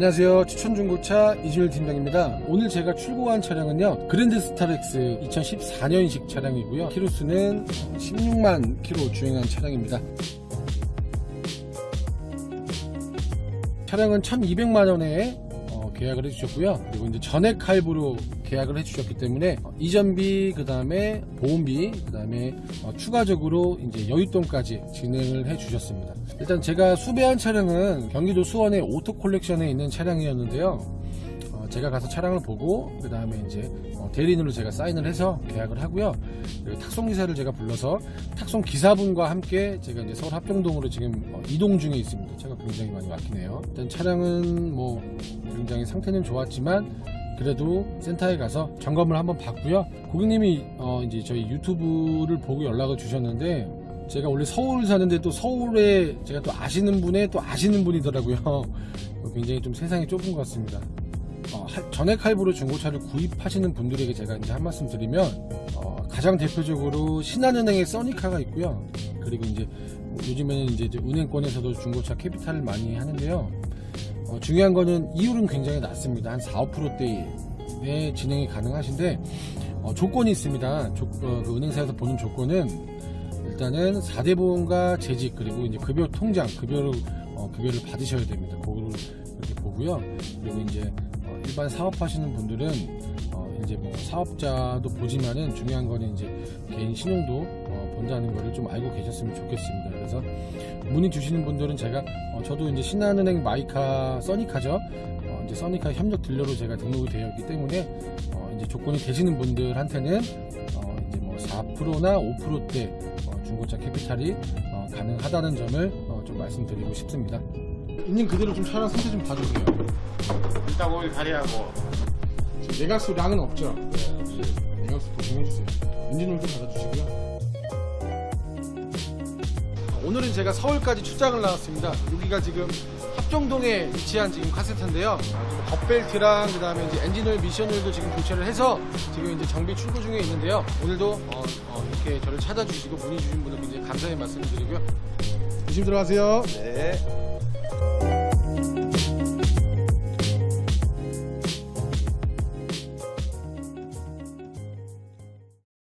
안녕하세요. 추천중고차 이준일 팀장입니다. 오늘 제가 출고한 차량은요. 그랜드 스타렉스 2014년식 차량이고요. 키로수는 16만 키로 주행한 차량입니다. 차량은 1200만원에 어, 계약을 해주셨고요. 그리고 이제 전액 할부로 계약을 해주셨기 때문에 어, 이전비, 그 다음에 보험비, 그 다음에 어, 추가적으로 이제 여윳돈까지 진행을 해주셨습니다. 일단 제가 수배한 차량은 경기도 수원의 오토 콜렉션에 있는 차량이었는데요. 어, 제가 가서 차량을 보고 그 다음에 이제 어, 대리인으로 제가 사인을 해서 계약을 하고요. 그리고 탁송 기사를 제가 불러서 탁송 기사분과 함께 제가 이제 서울 합정동으로 지금 어, 이동 중에 있습니다. 차가 굉장히 많이 막히네요. 일단 차량은 뭐 굉장히 상태는 좋았지만 그래도 센터에 가서 점검을 한번 받고요. 고객님이 어, 이제 저희 유튜브를 보고 연락을 주셨는데 제가 원래 서울 사는데 또 서울에 제가 또 아시는 분의 또 아시는 분이더라고요. 굉장히 좀 세상이 좁은 것 같습니다. 어, 할- 전액 할부로 중고차를 구입하시는 분들에게 제가 이제 한 말씀 드리면 어, 가장 대표적으로 신한은행의 써니카가 있고요. 그리고 이제 뭐 요즘에는 이제 은행권에서도 중고차 캐피탈을 많이 하는데요. 어, 중요한 거는 이율은 굉장히 낮습니다. 한 4, 5%대의 진행이 가능하신데 어, 조건이 있습니다. 조- 어, 그 은행사에서 보는 조건은 일단은 4대 보험과 재직 그리고 이제 급여 통장 급여를 어, 급여를 받으셔야 됩니다. 그거를 이렇게 보고요. 그리고 이제 어, 일반 사업하시는 분들은 어, 이제 뭐 사업자도 보지만은 중요한 거는 이제 개인 신용도 어, 본다는 거를 좀 알고 계셨으면 좋겠습니다. 그래서 문의 주시는 분들은 제가 어, 저도 이제 신한은행 마이카 써니카죠. 어, 이제 써니카 협력 딜러로 제가 등록이 되어 있기 때문에 어, 이제 조건이 되시는 분들한테는 어, 이제 뭐 4%나 5%대 어, 중고차 캐피탈이 어, 가능하다는 점을 어, 좀 말씀드리고 싶습니다. 있는 그대로 좀 차량 상태 좀 봐주세요. 일단 오일 가리하고 지금 내각수 량은 없죠? 내각수 보충해주세요. 엔진오일 좀 받아주시고요. 오늘은 제가 서울까지 출장을 나왔습니다. 여기가 지금 합정동에 위치한 지금 카센터인데요. 겉벨트랑 그 다음에 이제 엔진오일, 미션오일도 지금 교체를 해서 지금 이제 정비 출고 중에 있는데요. 오늘도 어, 어, 이렇게 저를 찾아주시고 문의 주신 분들 굉장히 감사의 말씀을 드리고요. 조심 들어가세요. 네